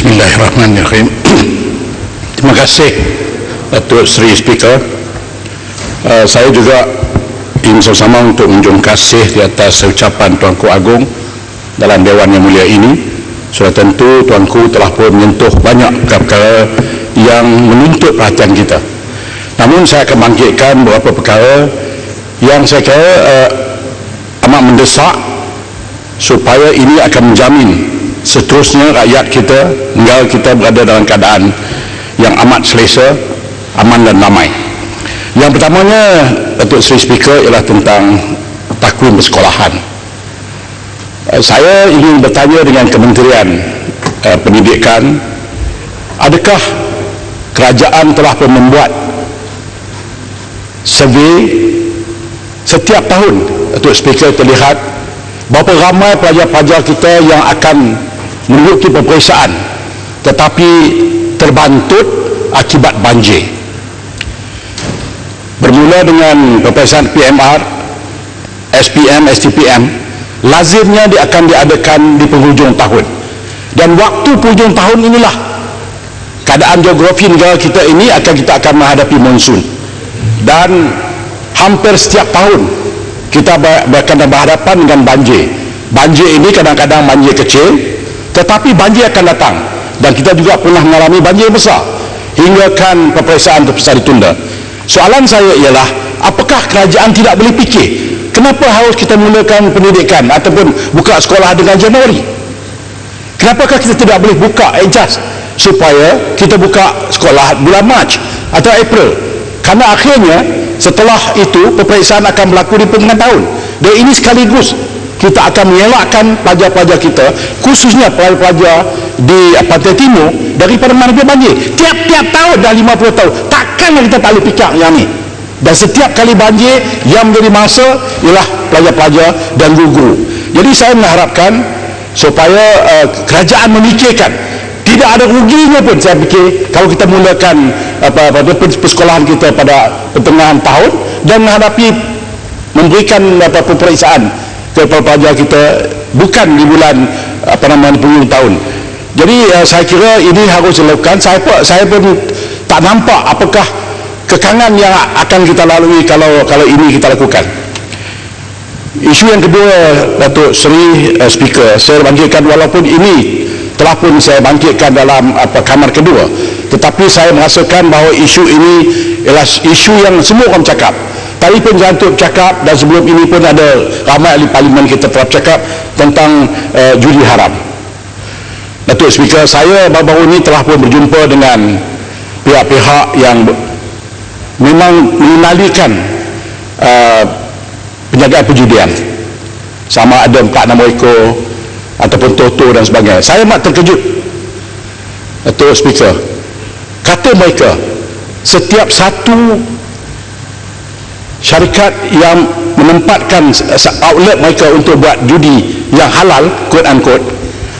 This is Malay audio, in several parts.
Bismillahirrahmanirrahim. Terima kasih Datuk Seri Speaker. Uh, saya juga ingin sama-sama untuk menunjukkan kasih di atas ucapan Tuanku Agong dalam Dewan Yang Mulia ini. Sudah tentu Tuanku telah pun menyentuh banyak perkara yang menuntut perhatian kita. Namun saya akan bangkitkan beberapa perkara yang saya kira uh, amat mendesak supaya ini akan menjamin seterusnya rakyat kita hingga kita berada dalam keadaan yang amat selesa, aman dan damai. Yang pertamanya Datuk Seri Speaker ialah tentang takwim persekolahan. Eh, saya ingin bertanya dengan Kementerian uh, Pendidikan adakah kerajaan telah pun membuat survey setiap tahun Datuk Speaker terlihat berapa ramai pelajar-pelajar kita yang akan menuruti peperiksaan. Tetapi terbantut akibat banjir. Bermula dengan peperiksaan PMR SPM, STPM lazimnya dia akan diadakan di penghujung tahun. Dan waktu penghujung tahun inilah keadaan geografi negara kita ini akan kita akan menghadapi monsun. Dan hampir setiap tahun kita akan berhadapan dengan banjir. Banjir ini kadang-kadang banjir kecil tetapi banjir akan datang. Dan kita juga pernah mengalami banjir besar. Hingga kan peperiksaan terpaksa ditunda. Soalan saya ialah apakah kerajaan tidak boleh fikir kenapa harus kita mulakan pendidikan ataupun buka sekolah dengan Januari? Kenapakah kita tidak boleh buka adjust supaya kita buka sekolah bulan Mac atau April? Karena akhirnya setelah itu peperiksaan akan berlaku di pertengahan tahun. Dan ini sekaligus kita akan mengelakkan pelajar-pelajar kita khususnya pelajar-pelajar di Pantai Timur daripada mana banjir tiap-tiap tahun dah 50 tahun takkan kita tak boleh fikir yang ni. Dan setiap kali banjir yang menjadi masa ialah pelajar-pelajar dan guru-guru. Jadi saya mengharapkan supaya uh, kerajaan memikirkan. Tidak ada ruginya pun saya fikir kalau kita mulakan apa, apa, persekolahan kita pada pertengahan tahun dan menghadapi memberikan apa, peperiksaan kepada pelajar kita bukan di bulan apa nama penghujung tahun. Jadi uh, saya kira ini harus dilakukan. Saya saya pun tak nampak apakah kekangan yang akan kita lalui kalau kalau ini kita lakukan. Isu yang kedua Datuk Seri uh, Speaker saya bangkitkan walaupun ini telah pun saya bangkitkan dalam apa kamar kedua. Tetapi saya merasakan bahawa isu ini ialah isu yang semua orang cakap Tadi pun Jantuk cakap dan sebelum ini pun ada ramai ahli parlimen kita telah cakap tentang uh, judi haram. Datuk Speaker, saya baru-baru ini telah pun berjumpa dengan pihak-pihak yang memang mengenalikan uh, penjagaan perjudian. Sama ada empat nama ekor ataupun toto dan sebagainya. Saya amat terkejut. Datuk Speaker, kata mereka setiap satu syarikat yang menempatkan outlet mereka untuk buat judi yang halal quote unquote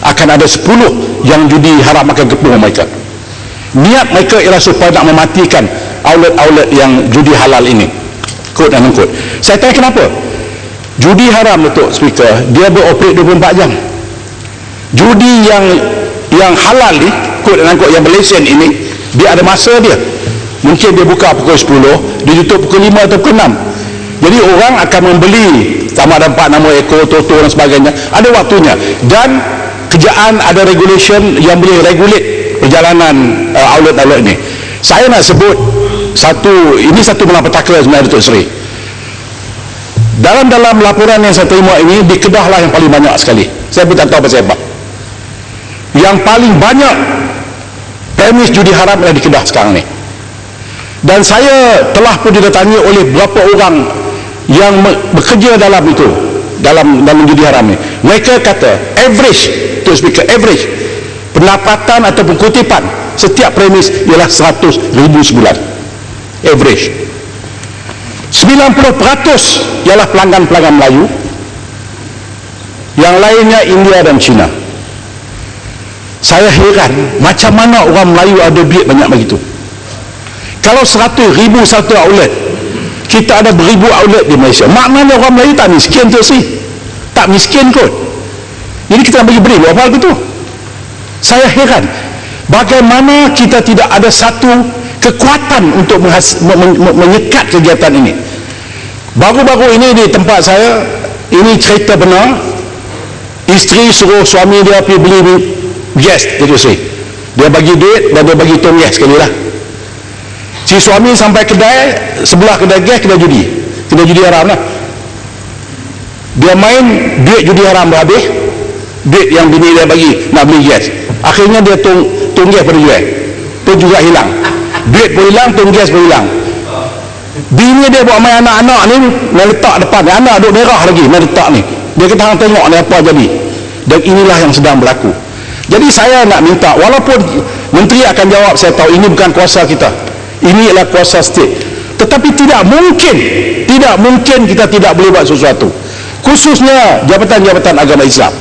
akan ada 10 yang judi haram akan kepung mereka. Niat mereka ialah supaya nak mematikan outlet-outlet yang judi halal ini quote unquote. Saya tanya kenapa? Judi haram untuk speaker dia beroperate 24 jam. Judi yang yang halal ni quote unquote yang Malaysian ini dia ada masa dia mungkin dia buka pukul 10 dia tutup pukul 5 atau pukul 6 jadi orang akan membeli sama ada 4 nama ekor toto dan sebagainya. Ada waktunya. Dan kerjaan ada regulation yang boleh regulate perjalanan uh, outlet-outlet ini saya nak sebut satu ini satu malapetaka sebenarnya Datuk Seri. Dalam dalam laporan yang saya terima ini di Kedah lah yang paling banyak sekali. Saya pun tak tahu apa. Yang paling banyak premis judi haram adalah di Kedah sekarang ni dan saya telah pun didatangi oleh beberapa orang yang bekerja dalam itu dalam dalam judi haram ini mereka kata average to speaker average pendapatan ataupun kutipan setiap premis ialah 100 ribu sebulan. Average. 90% ialah pelanggan-pelanggan Melayu. Yang lainnya India dan China. Saya heran macam mana orang Melayu ada duit banyak begitu kalau seratus ribu satu outlet kita ada beribu outlet di Malaysia. Maknanya orang Melayu tak miskin tu sih tak miskin kot. Jadi kita nak bagi beri buat apa begitu saya heran bagaimana kita tidak ada satu kekuatan untuk menyekat kegiatan ini? Baru-baru ini di tempat saya ini cerita benar. Isteri suruh suami dia pergi beli gas dia bagi duit dan dia bagi tong gas sekali lah si suami sampai kedai sebelah kedai gas kedai judi. Kedai judi haram lah. Dia main duit judi haram berhabis duit yang bini dia bagi nak beli gas. Akhirnya dia tong tong gas pada jual. Tu juga hilang. Duit pun hilang tong gas pun hilang. Bini dia buat main anak-anak ni main letak depan. Ni anak duduk merah lagi main letak ni. Dia kata hang tengok ni apa jadi. Dan inilah yang sedang berlaku. Jadi saya nak minta walaupun menteri akan jawab saya tahu ini bukan kuasa kita ini adalah kuasa state. Tetapi tidak mungkin tidak mungkin kita tidak boleh buat sesuatu. Khususnya jabatan-jabatan agama Islam.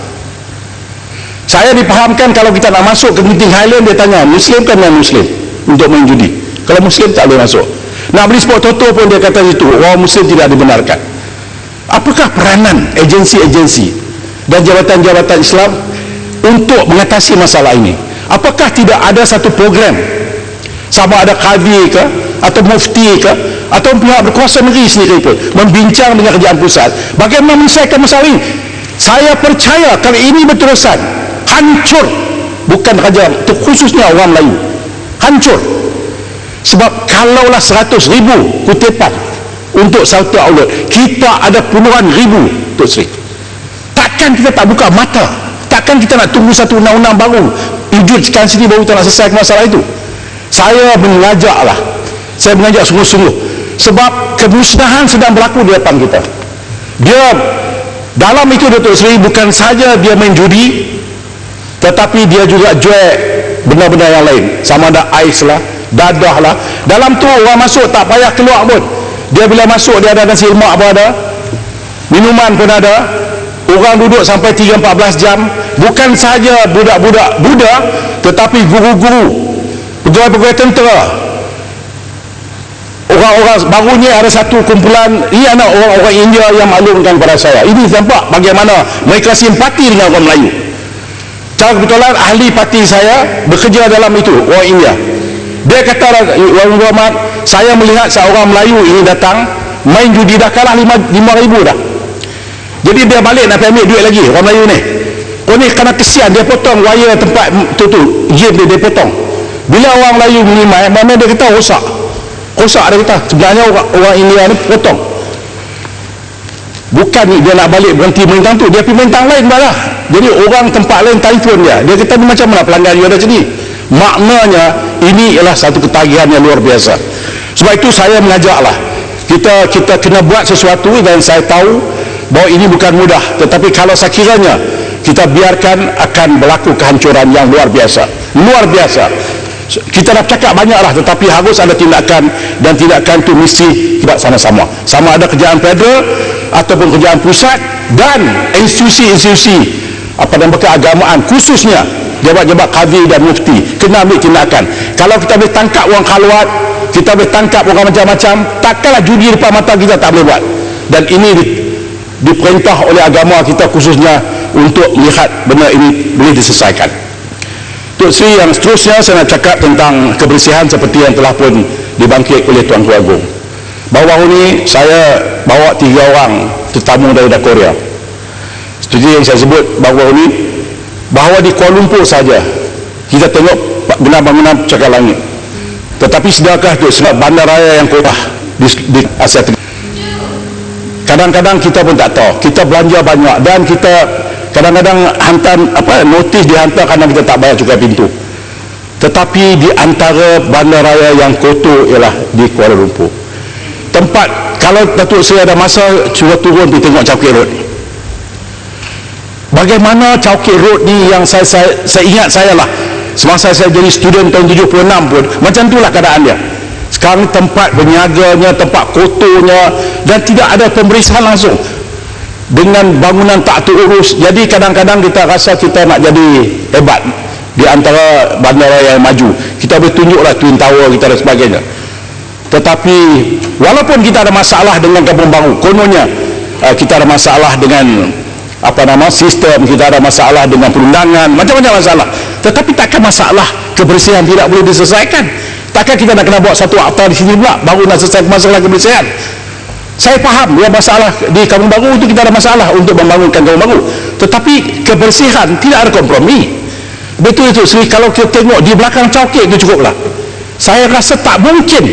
Saya dipahamkan kalau kita nak masuk ke meeting Highland dia tanya Muslim kan non Muslim untuk main judi. Kalau Muslim tak boleh masuk. Nak beli sport toto pun dia kata itu orang Muslim tidak dibenarkan. Apakah peranan agensi-agensi dan jabatan-jabatan Islam untuk mengatasi masalah ini? Apakah tidak ada satu program sama ada kadi ke atau mufti ke atau pihak berkuasa negeri sendiri pun membincang dengan kerajaan pusat. Bagaimana menyelesaikan masalah ini? Saya percaya kalau ini berterusan hancur. Bukan kerajaan khususnya orang Melayu hancur. Sebab kalaulah 100 ribu kutipan untuk satu outlet kita ada puluhan ribu Tok Sri. Takkan kita tak buka mata? Takkan kita nak tunggu satu undang-undang baru? Wujudkan sini baru kita nak selesai masalah itu saya mengajaklah. Saya mengajak sungguh-sungguh. Sebab kemusnahan sedang berlaku di depan kita. Dia dalam itu Datuk Seri bukan saja dia main judi tetapi dia juga jual benda-benda yang lain. Sama ada ais lah dadah lah. Dalam tu orang masuk tak payah keluar pun. Dia bila masuk dia ada nasi lemak pun ada. Minuman pun ada. Orang duduk sampai 3-14 jam. Bukan saja budak-budak Buddha tetapi guru-guru pegawai-pegawai tentera. Orang-orang barunya ada satu kumpulan ini anak orang-orang India yang maklumkan kepada saya. Ini nampak bagaimana mereka simpati dengan orang Melayu. Cara kebetulan ahli parti saya bekerja dalam itu orang India. Dia kata Orang Muhammad saya melihat seorang Melayu ini datang main judi dah kalah 5 ribu dah. Jadi dia balik nak ambil duit lagi orang Melayu ni. Oh ni kerana kesian dia potong wire tempat tu tu game dia, dia potong bila orang Melayu menimai mana dia kata rosak. Rosak dia kata. Sebenarnya orang, orang India ni potong. Bukan dia nak balik berhenti main tang tu. Dia pergi main tang lain malah jadi orang tempat lain telefon dia. Dia kata macam mana pelanggan you ada sini maknanya ini ialah satu ketagihan yang luar biasa. Sebab itu saya mengajaklah. Kita kita kena buat sesuatu dan saya tahu bahawa ini bukan mudah. Tetapi kalau sekiranya kita biarkan akan berlaku kehancuran yang luar biasa. Luar biasa kita dah cakap banyaklah tetapi harus ada tindakan dan tindakan itu mesti kita sama-sama. Sama ada kerjaan federal ataupun kerjaan pusat dan institusi-institusi apa nama keagamaan khususnya jabat-jabat qadi dan mufti. Kena ambil tindakan. Kalau kita boleh tangkap orang khalwat kita boleh tangkap orang macam-macam takkanlah judi depan mata kita tak boleh buat. Dan ini di, diperintah oleh agama kita khususnya untuk melihat benda ini boleh diselesaikan Tuk Sri yang seterusnya saya nak cakap tentang kebersihan seperti yang telah pun dibangkit oleh Tuan Tuan Agung. Baru-baru ni saya bawa tiga orang tetamu dari Korea. Seperti yang saya sebut baru-baru ni bahawa di Kuala Lumpur saja kita tengok bangunan cakap langit. Tetapi sedakah itu sebab bandaraya yang kota di, di Asia Tenggara. Kadang-kadang kita pun tak tahu. Kita belanja banyak dan kita kadang-kadang hantar apa notis dihantar kerana kita tak bayar cukai pintu. Tetapi di antara bandaraya yang kotor ialah di Kuala Lumpur. Tempat kalau Datuk saya ada masa cuba turun pergi tengok Chowkit Road bagaimana Chowkit Road ni yang saya, saya, saya ingat saya lah. Semasa saya jadi student tahun 76 pun macam itulah keadaan dia sekarang tempat berniaganya tempat kotornya dan tidak ada pemeriksaan langsung. Dengan bangunan tak terurus jadi kadang-kadang kita rasa kita nak jadi hebat di antara bandara yang maju. Kita boleh tunjuklah Twin Tower kita dan sebagainya. Tetapi walaupun kita ada masalah dengan kampung baru kononnya uh, kita ada masalah dengan apa nama sistem kita ada masalah dengan perundangan macam-macam masalah. Tetapi takkan masalah kebersihan tidak boleh diselesaikan. Takkan kita nak kena buat satu akta di sini pula baru nak selesai masalah kebersihan. Saya faham ya masalah di kampung baru itu kita ada masalah untuk membangunkan kampung baru. Tetapi kebersihan tidak ada kompromi. Betul itu Sri kalau kita tengok di belakang cokek itu cukuplah. Saya rasa tak mungkin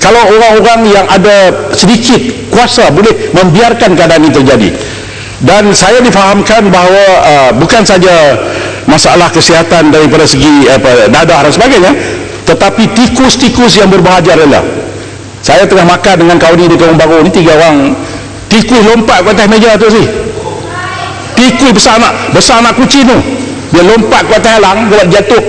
kalau orang-orang yang ada sedikit kuasa boleh membiarkan keadaan ini terjadi dan saya difahamkan bahawa uh, bukan saja masalah kesihatan daripada segi apa, dadah dan sebagainya tetapi tikus-tikus yang berbahagia adalah saya tengah makan dengan kawan di kampung baru. Ni tiga orang. Tikus lompat ke atas meja tu sih tikus besar anak besar anak kucing tu. Dia lompat ke atas halang buat jatuh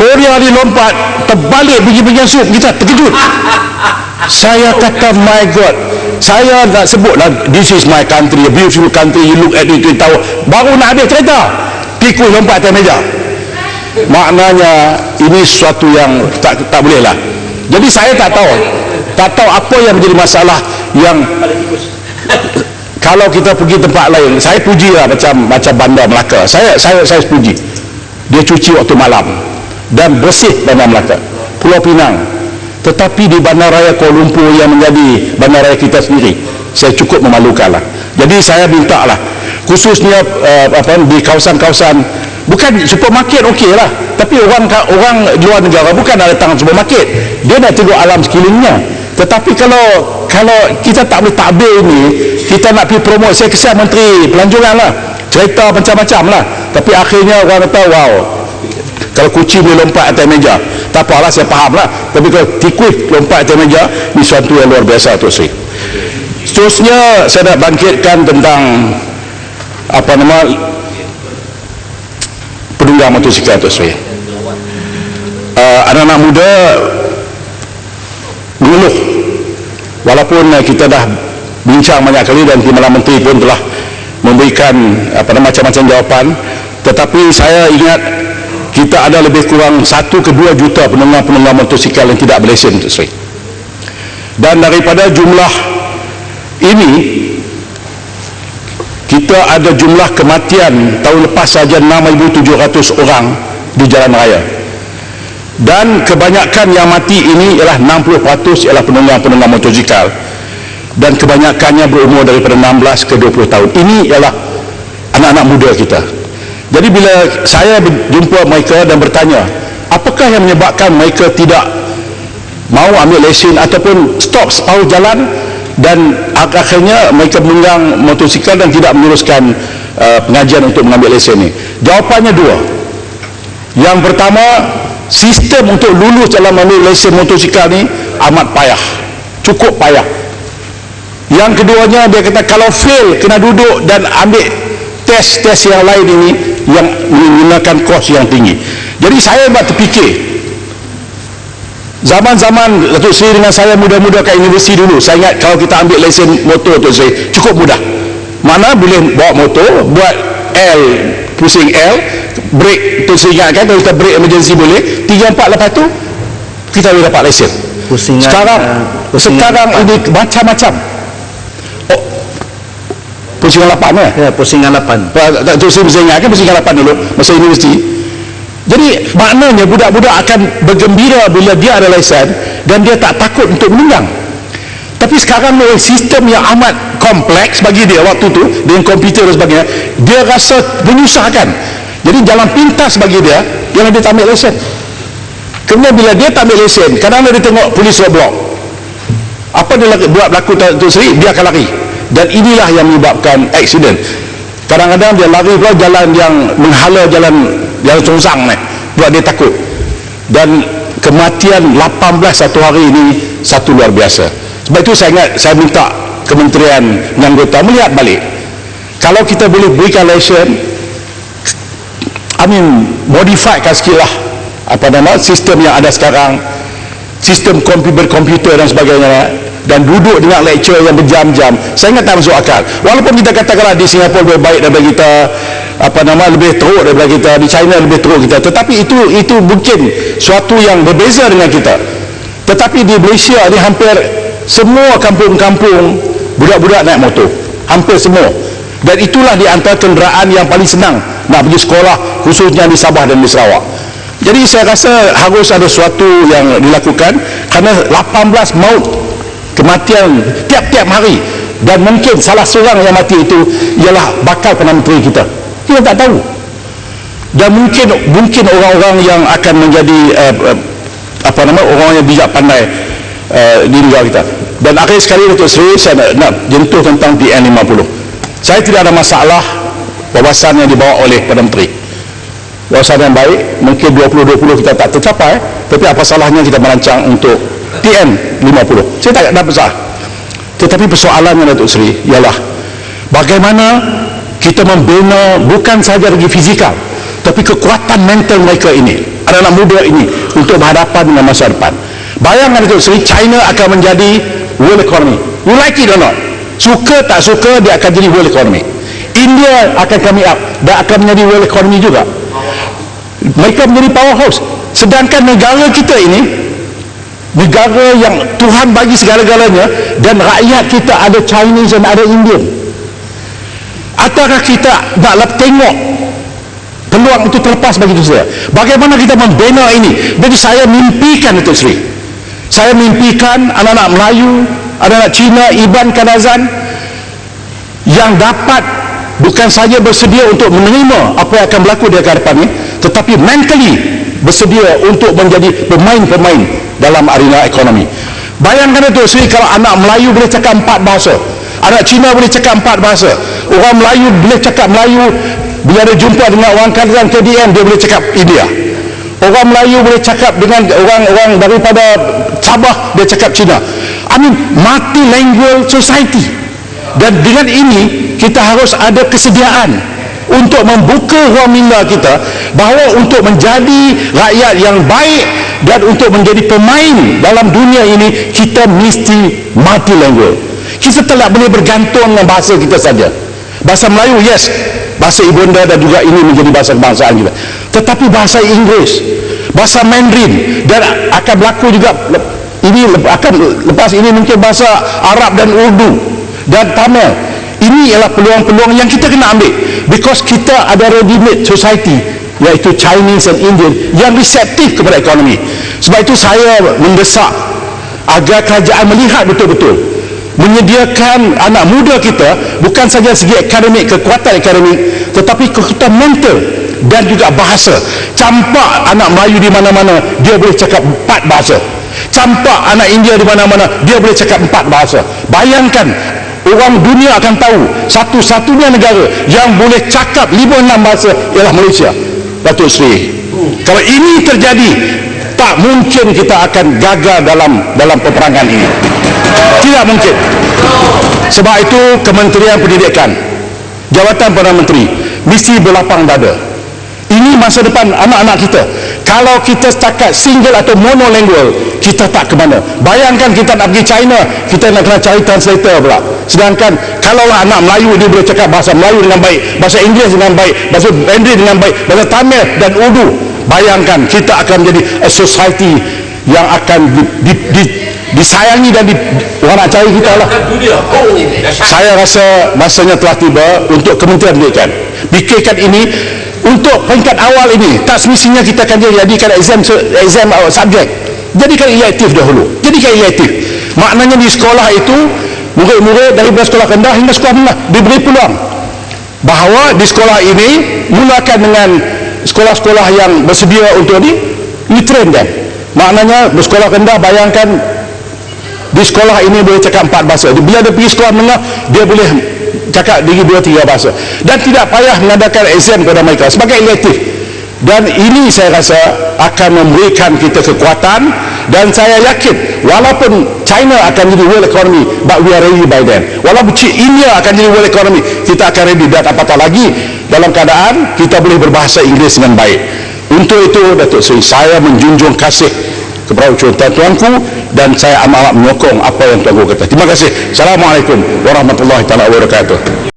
Korea ni lompat terbalik biji-biji sup kita terkejut. Saya kata my god saya nak sebutlah this is my country a beautiful country you look at it you tahu. Baru nak habis cerita tikus lompat atas meja. Maknanya ini sesuatu yang tak tak boleh lah. Jadi saya tak tahu tak tahu apa yang menjadi masalah yang kalau kita pergi tempat lain saya puji lah macam macam bandar Melaka. Saya saya saya puji dia cuci waktu malam dan bersih bandar Melaka Pulau Pinang. Tetapi di Bandaraya Kuala Lumpur yang menjadi bandaraya kita sendiri saya cukup memalukan lah jadi saya minta lah khususnya uh, apa di kawasan-kawasan bukan supermarket okey lah tapi orang orang luar negara bukan ada tangan supermarket. Dia nak tengok alam sekelilingnya. Tetapi kalau kalau kita tak boleh takbir ini kita nak pergi promote saya kesian menteri pelancongan lah. Cerita macam-macam lah. Tapi akhirnya orang kata wow kalau kucing boleh lompat atas meja. Tak apalah saya faham lah. Tapi kalau tikus lompat atas meja ini suatu yang luar biasa tu Sri. Seterusnya saya nak bangkitkan tentang apa nama penunggang motosikal tu Sri. Uh, anak-anak muda mengeluh. Walaupun uh, kita dah bincang banyak kali dan Timbalan Menteri pun telah memberikan apa macam-macam jawapan. Tetapi saya ingat kita ada lebih kurang 1 ke 2 juta penunggang-penunggang motosikal yang tidak berlesen Sri. dan daripada jumlah ini kita ada jumlah kematian tahun lepas saja 6,700 orang di jalan raya. Dan kebanyakan yang mati ini ialah 60% ialah penunggang-penunggang motosikal. Dan kebanyakannya berumur daripada 16 ke 20 tahun. Ini ialah anak-anak muda kita jadi bila saya jumpa mereka dan bertanya, apakah yang menyebabkan mereka tidak mau ambil lesen ataupun stop separuh jalan dan akhirnya mereka menunggang motosikal dan tidak meneruskan uh, pengajian untuk mengambil lesen ini. Jawapannya dua. Yang pertama, sistem untuk lulus dalam mengambil lesen motosikal ini amat payah. Cukup payah. Yang keduanya dia kata kalau fail kena duduk dan ambil tes-tes yang lain ini yang menggunakan kos yang tinggi. Jadi saya buat terfikir zaman-zaman Datuk Seri dengan saya muda-muda kat universiti dulu saya ingat kalau kita ambil lesen motor Datuk Seri cukup mudah. Mana boleh bawa motor buat L pusing L break Datuk Seri ingatkan kalau kita break emergency boleh 3-4 lepas tu kita boleh dapat lesen. Pusingan, sekarang uh, pusingan sekarang ini macam-macam pusingan 8 eh? Ya, pusingan 8. Tak tahu saya ingat kan pusingan 8 dulu masa universiti. Jadi maknanya budak-budak akan bergembira bila dia ada lesen dan dia tak takut untuk menunggang. Tapi sekarang ni sistem yang amat kompleks bagi dia waktu tu dengan komputer dan sebagainya, dia rasa menyusahkan. Jadi jalan pintas bagi dia ialah dia tak ambil lesen. Kemudian bila dia tak ambil lesen, kadang-kadang dia tengok polis roadblock. Apa dia buat berlaku tu Seri, dia akan lari dan inilah yang menyebabkan aksiden kadang-kadang dia lari pula jalan yang menghala jalan jalan songsang ni buat dia takut. Dan kematian 18 satu hari ini satu luar biasa. Sebab itu saya ingat saya minta kementerian yang anggota melihat balik. Kalau kita boleh berikan lesen I mean modifiedkan sikit lah apa nama sistem yang ada sekarang sistem komputer komputer dan sebagainya dan duduk dengan lecture yang berjam-jam. Saya ingat tak masuk akal. Walaupun kita katakanlah di Singapura lebih baik daripada kita apa nama lebih teruk daripada kita di China lebih teruk kita tetapi itu itu mungkin suatu yang berbeza dengan kita. Tetapi di Malaysia ni hampir semua kampung-kampung budak-budak naik motor. Hampir semua. Dan itulah di antara kenderaan yang paling senang nak pergi sekolah khususnya di Sabah dan di Sarawak. Jadi saya rasa harus ada sesuatu yang dilakukan kerana 18 maut kematian tiap-tiap hari. Dan mungkin salah seorang yang mati itu ialah bakal Perdana Menteri kita. Kita tak tahu. Dan mungkin mungkin orang-orang yang akan menjadi uh, apa nama orang yang bijak pandai uh, di negara kita. Dan akhir sekali Datuk Seri saya nak, nak jentuh tentang PN50 saya tidak ada masalah wawasan yang dibawa oleh Perdana Menteri. Wawasan yang baik mungkin 2020 kita tak tercapai tapi apa salahnya kita merancang untuk PN50 saya tak ada masalah tetapi persoalannya Datuk Seri ialah bagaimana kita membina bukan sahaja lagi fizikal tapi kekuatan mental mereka ini anak-anak muda ini untuk berhadapan dengan masa depan. Bayangkan itu Seri China akan menjadi world economy. You like it or not suka tak suka dia akan jadi world economy. India akan coming up dan akan menjadi world economy juga. Mereka menjadi powerhouse. Sedangkan negara kita ini negara yang Tuhan bagi segala-galanya dan rakyat kita ada Chinese dan ada Indian. Ataukah kita nak tengok peluang itu terlepas bagi itu saya bagaimana kita membina ini? Jadi saya mimpikan itu Sri saya mimpikan anak-anak Melayu anak-anak Cina, Iban, Kanazan yang dapat bukan saja bersedia untuk menerima apa yang akan berlaku di akan depan ini tetapi mentally bersedia untuk menjadi pemain-pemain dalam arena ekonomi. Bayangkan itu Sri kalau anak Melayu boleh cakap empat bahasa anak Cina boleh cakap empat bahasa orang Melayu boleh cakap Melayu bila dia jumpa dengan orang kalangan KDN dia boleh cakap India. Orang Melayu boleh cakap dengan orang-orang daripada Sabah dia cakap Cina. I mean multilingual society. Dan dengan ini kita harus ada kesediaan untuk membuka ruang minda kita bahawa untuk menjadi rakyat yang baik dan untuk menjadi pemain dalam dunia ini kita mesti multilingual kita tak boleh bergantung dengan bahasa kita saja. Bahasa Melayu yes. Bahasa ibunda dan juga ini menjadi bahasa kebangsaan kita. Tetapi bahasa Inggeris bahasa Mandarin dan akan berlaku juga ini akan lepas ini mungkin bahasa Arab dan Urdu dan Tamil ini ialah peluang-peluang yang kita kena ambil. Because kita ada ready made society iaitu Chinese and Indian yang reseptif kepada ekonomi. Sebab itu saya mendesak agar kerajaan melihat betul-betul menyediakan anak muda kita bukan saja segi akademik kekuatan akademik tetapi kekuatan mental dan juga bahasa. Campak anak Melayu di mana-mana dia boleh cakap empat bahasa. Campak anak India di mana-mana dia boleh cakap empat bahasa. Bayangkan orang dunia akan tahu satu-satunya negara yang boleh cakap lima enam bahasa ialah Malaysia. Datuk Seri kalau ini terjadi tak mungkin kita akan gagal dalam dalam peperangan ini. Tidak mungkin. Sebab itu Kementerian Pendidikan Jawatan Perdana Menteri mesti berlapang dada. Ini masa depan anak-anak kita kalau kita setakat single atau monolingual kita tak ke mana. Bayangkan kita nak pergi China kita nak kena cari translator pula. Sedangkan kalaulah anak Melayu dia boleh cakap bahasa Melayu dengan baik bahasa Inggeris dengan baik bahasa Mandarin dengan baik bahasa Tamil dan Urdu. Bayangkan kita akan menjadi a society yang akan di, di, di, disayangi dan di, orang nak cari kita lah. Saya rasa masanya telah tiba untuk Kementerian Pendidikan. Fikirkan ini untuk peringkat awal ini tak semestinya kita akan jadikan exam exam uh, subjek. Jadikan elective dahulu. Jadikan elective. Maknanya di sekolah itu murid-murid dari sekolah rendah hingga sekolah menengah diberi peluang. Bahawa di sekolah ini mulakan dengan sekolah-sekolah yang bersedia untuk di ini train dia. Maknanya bersekolah rendah bayangkan di sekolah ini boleh cakap empat bahasa. Bila dia pergi sekolah menengah dia boleh cakap diri dua tiga bahasa. Dan tidak payah mengadakan exam kepada mereka sebagai elective. Dan ini saya rasa akan memberikan kita kekuatan dan saya yakin walaupun China akan jadi world economy but we are ready by then. Walaupun India akan jadi world economy kita akan ready. Dan apatah lagi dalam keadaan kita boleh berbahasa Inggeris dengan baik. Untuk itu Datuk Seri saya menjunjung kasih kepada tuan-tuanku dan saya amat menyokong apa yang tuanku kata. Terima kasih. Assalamualaikum warahmatullahi wabarakatuh